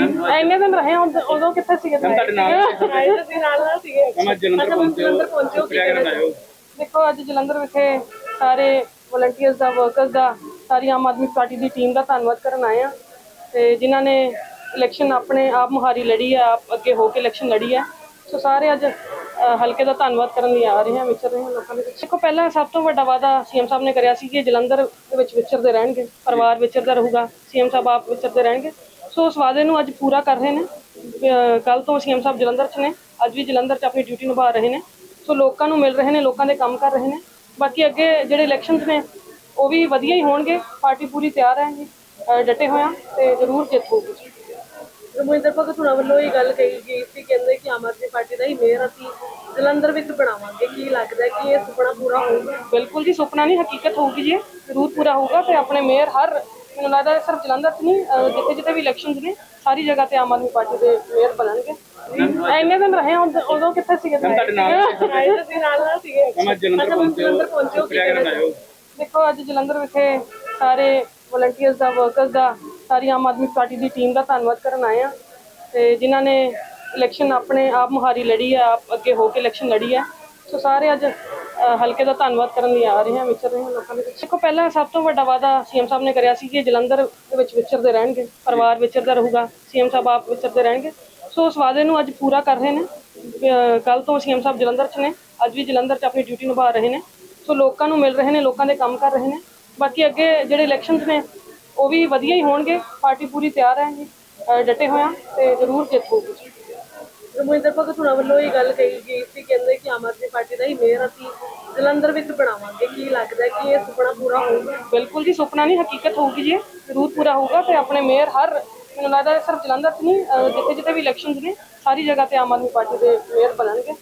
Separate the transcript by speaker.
Speaker 1: ਇੰਨੇ ਦਿਨ ਰਹੇ ਉਦੋਂ- ਉਦੋਂ ਕਿੱਥੇ ਸੀਗੇ ਤੁਸੀਂ?
Speaker 2: ਤੁਹਾਡੇ ਨਾਲ
Speaker 1: ਆਏ ਨਾਲ ਨਾਲ ਸੀਗੇ।
Speaker 2: ਮੈਂ ਜਲੰਧਰ ਪਹੁੰਚੇ
Speaker 1: ਹੋ, ਕੀ
Speaker 2: ਕਿਆ ਕਰਨਾ ਆਇਓ।
Speaker 1: ਦੇਖੋ ਅੱਜ ਜਲੰਧਰ ਵਿਖੇ ਸਾਰੇ ਵਲੰਟੀਅਰਸ ਦਾ ਵਰਕਰਸ ਦਾ ਸਾਰੀ ਆਮ ਆਦਮੀ ਪਾਰਟੀ ਦੀ ਟੀਮ ਦਾ ਧੰਨਵਾਦ ਕਰਨ ਆਏ ਆ ਤੇ ਜਿਨ੍ਹਾਂ ਨੇ ਇਲੈਕਸ਼ਨ ਆਪਣੇ ਆਪ ਮੁਹਾਰੀ ਲੜੀ ਹੈ ਆਪ ਅੱਗੇ ਹੋ ਕੇ ਇਲੈਕਸ਼ਨ ਲੜੀ ਹੈ। ਸੋ ਸਾਰੇ ਅੱਜ ਹਲਕੇ ਦਾ ਧੰਨਵਾਦ ਕਰਨ ਲਈ ਆ ਰਹੇ ਹਾਂ ਵਿਚਰ ਰਹੇ ਹਾਂ ਲੋਕਾਂ ਦੇ ਵਿੱਚ। ਦੇਖੋ ਪਹਿਲਾਂ ਸਭ ਤੋਂ ਵੱਡਾ ਵਾਅਦਾ ਸੀਐਮ ਸਾਹਿਬ ਨੇ ਕਰਿਆ ਸੀ ਕਿ ਜਲੰਧਰ ਦੇ ਵਿੱਚ ਵਿਚਰਦੇ ਰਹਿਣਗੇ ਪਰਿਵਾਰ ਵਿਚਰਦਾ ਰਹੂਗਾ ਸੀਐਮ ਸਾਹਿਬ ਆਪ ਵਿਚਰਦੇ ਰਹਿਣਗੇ। ਸੋ ਉਸ ਵਾਅਦੇ ਨੂੰ ਅੱਜ ਪੂਰਾ ਕਰ ਰਹੇ ਨੇ। ਕੱਲ ਤੋਂ ਸੀਐਮ ਸਾਹਿਬ ਜਲੰਧਰ 'ਚ ਨੇ। ਅੱਜ ਵੀ ਜਲੰਧਰ 'ਚ ਆਪਣੀ ਡਿਊਟੀ ਨਿਭਾ ਰਹੇ ਨੇ। ਸੋ ਲੋਕਾਂ ਨੂੰ ਮਿਲ ਰਹੇ ਨੇ ਲੋਕਾਂ ਦੇ ਕੰਮ ਕਰ ਰਹੇ ਨੇ। ਬਾਕੀ ਅੱਗੇ ਜਿਹੜੇ ਇਲੈਕਸ਼ਨਸ ਨੇ ਉਹ ਵੀ ਵਧੀਆ ਹੀ ਹੋਣਗੇ। ਪਾਰਟੀ ਪੂਰੀ ਤਿਆਰ ਹੈ ਜੀ। ਡਟੇ ਹੋਏ ਆ ਤੇ ਜ਼ਰੂਰ ਜਿੱਤ ਹੋਊਗੀ।
Speaker 3: ਰਮਿੰਦਰ ਭਗਤ ਹੁਣਾਂ ਵੱਲੋਂ ਇਹ ਗੱਲ ਕਹੀ ਗਈ ਸੀ ਕਹਿੰਦੇ ਕਿ ਆਮ ਆਦਮੀ ਪਾਰਟੀ ਦਾ ਹੀ ਮੇਅਰ ਅਸੀਂ ਜਲੰਧਰ ਵਿੱਚ ਬਣਾਵਾਂਗੇ। ਕੀ ਲੱਗਦਾ ਕਿ ਇਹ ਸੁਪਨਾ ਪੂਰਾ ਹੋਊਗਾ?
Speaker 1: ਬਿਲਕੁਲ ਜੀ ਸੁਪਨਾ ਨਹੀਂ ਹਕੀਕਤ ਹੋਊਗੀ ਜੀ। ਇਹ। ਜ਼ਰੂਰ ਪੂਰਾ ਹੋਊਗਾ ਤੇ ਆਪਣੇ ਮੇਅਰ ਹਰ ਮੈਨੂੰ ਲੱਗਦਾ ਸਿਰਫ ਜਲੰਧਰ 'ਚ ਨਹੀਂ ਜਿੱਥੇ ਜਿੱਥੇ ਵੀ ਇਲੈਕਸ਼ਨਸ ਨੇ ਸਾਰੀ ਜਗ੍ਹਾ ਤੇ ਆਮ ਆਦਮੀ ਪਾਰਟੀ ਦੇ ਮੇਅਰ ਬਣਨਗੇ। ਇੰਨੇ ਦਿਨ ਰਹੇ ਉਦੋਂ- ਉਦੋਂ ਕਿੱਥੇ ਸੀਗੇ ਤੁਸੀਂ?
Speaker 2: ਤੁਹਾਡੇ ਨਾਲ
Speaker 3: ਆਏ ਨਾਲ ਨਾਲ ਸੀਗੇ।
Speaker 2: ਮੈਂ ਜਲੰਧਰ ਪਹੁੰਚੇ
Speaker 3: ਜਲੰਧਰ ਪਹੁੰਚੇ ਹੋ,
Speaker 2: ਆਇਓ
Speaker 1: ਦੇਖੋ ਅੱਜ ਜਲੰਧਰ ਵਿਖੇ ਸਾਰੇ ਵਲੰਟੀਅਰਸ ਦਾ ਵਰਕਰਸ ਦਾ ਸਾਰੀ ਆਮ ਆਦਮੀ ਪਾਰਟੀ ਦੀ ਟੀਮ ਦਾ ਧੰਨਵਾਦ ਕਰਨ ਆਏ ਆ। ਤੇ ਜਿਨ੍ਹਾਂ ਨੇ ਇਲੈਕਸ਼ਨ ਆਪਣੇ ਆਪ ਮੁਹਾਰੀ ਲੜੀ ਹੈ ਆਪ ਅੱਗੇ ਹੋ ਕੇ ਇਲੈਕਸ਼ਨ ਲੜੀ ਹੈ ਸੋ ਸਾਰੇ ਅੱਜ ਹਲਕੇ ਦਾ ਧੰਨਵਾਦ ਕਰਨ ਲਈ ਆ ਰਹੇ ਹਾਂ, ਵਿਚਰ ਰਹੇ ਹਾਂ ਲੋਕਾਂ ਦੇ ਵਿੱਚ। ਦੇਖੋ, ਪਹਿਲਾਂ ਸਭ ਤੋਂ ਵੱਡਾ ਵਾਅਦਾ ਸੀਐਮ ਸਾਹਿਬ ਨੇ ਕਰਿਆ ਸੀ ਕਿ ਜਲੰਧਰ ਦੇ ਵਿੱਚ ਵਿਚਰਦੇ ਰਹਿਣਗੇ, ਪਰਿਵਾਰ ਵਿਚਰਦਾ ਰਹੂਗਾ, ਸੀਐਮ ਸਾਹਿਬ ਆਪ ਵਿਚਰਦੇ ਰਹਿਣਗੇ। ਸੋ ਉਸ ਵਾਅਦੇ ਨੂੰ ਅੱਜ ਪੂਰਾ ਕਰ ਰਹੇ ਨੇ। ਕੱਲ ਤੋਂ ਸੀਐਮ ਸਾਹਿਬ ਜਲੰਧਰ 'ਚ ਨੇ, ਅੱਜ ਵੀ ਜਲੰਧਰ 'ਚ ਆਪਣੀ ਡਿਊਟੀ ਨਿਭਾ ਰਹੇ ਨੇ। ਸੋ ਲੋਕਾਂ ਨੂੰ ਮਿਲ ਰਹੇ ਨੇ, ਲੋਕਾਂ ਦੇ ਕੰਮ ਕਰ ਰਹੇ ਨੇ। ਬਾਕੀ ਅੱਗੇ ਜਿਹੜੇ ਇਲੈਕਸ਼ਨਸ ਨੇ, ਉਹ ਵੀ ਵਧੀਆ ਹੀ ਹੋਣਗੇ। ਪਾਰਟੀ ਪੂਰੀ ਤਿਆਰ ਹੈ ਜੀ ਡਟੇ ਹੋਏ ਆ ਤੇ ਜ਼ਰੂਰ ਜਿੱਤ
Speaker 3: ਰਮਿੰਦਰ ਭਗਤ ਹੁਣਾਂ ਵੱਲੋਂ ਇਹ ਗੱਲ ਕਹੀ ਗਈ ਸੀ, ਕਹਿੰਦੇ ਕਿ ਆਮ ਆਦਮੀ ਪਾਰਟੀ ਦਾ ਹੀ ਮੇਅਰ ਅਸੀਂ ਜਲੰਧਰ ਵਿੱਚ ਬਣਾਵਾਂਗੇ। ਕੀ ਲੱਗਦਾ ਕਿ ਇਹ ਸੁਪਨਾ ਪੂਰਾ ਹੋਊਗਾ?
Speaker 1: ਬਿਲਕੁਲ ਜੀ, ਸੁਪਨਾ ਨਹੀਂ, ਹਕੀਕਤ ਹੋਊਗੀ ਜੀ, ਜ਼ਰੂਰ ਪੂਰਾ ਹੋਊਗਾ ਤੇ ਆਪਣੇ ਮੇਅਰ ਹਰ, ਮੈਨੂੰ ਲੱਗਦਾ ਸਿਰਫ ਜਲੰਧਰ 'ਚ ਨਹੀਂ ਜਿੱਥੇ ਜਿੱਥੇ ਵੀ ਇਲੈਕਸ਼ਨਸ ਨੇ, ਸਾਰੀ ਜਗ੍ਹਾ ਤੇ ਆਮ ਆਦਮੀ ਪਾਰਟੀ ਦੇ ਮੇਅਰ ਬਣਨਗੇ।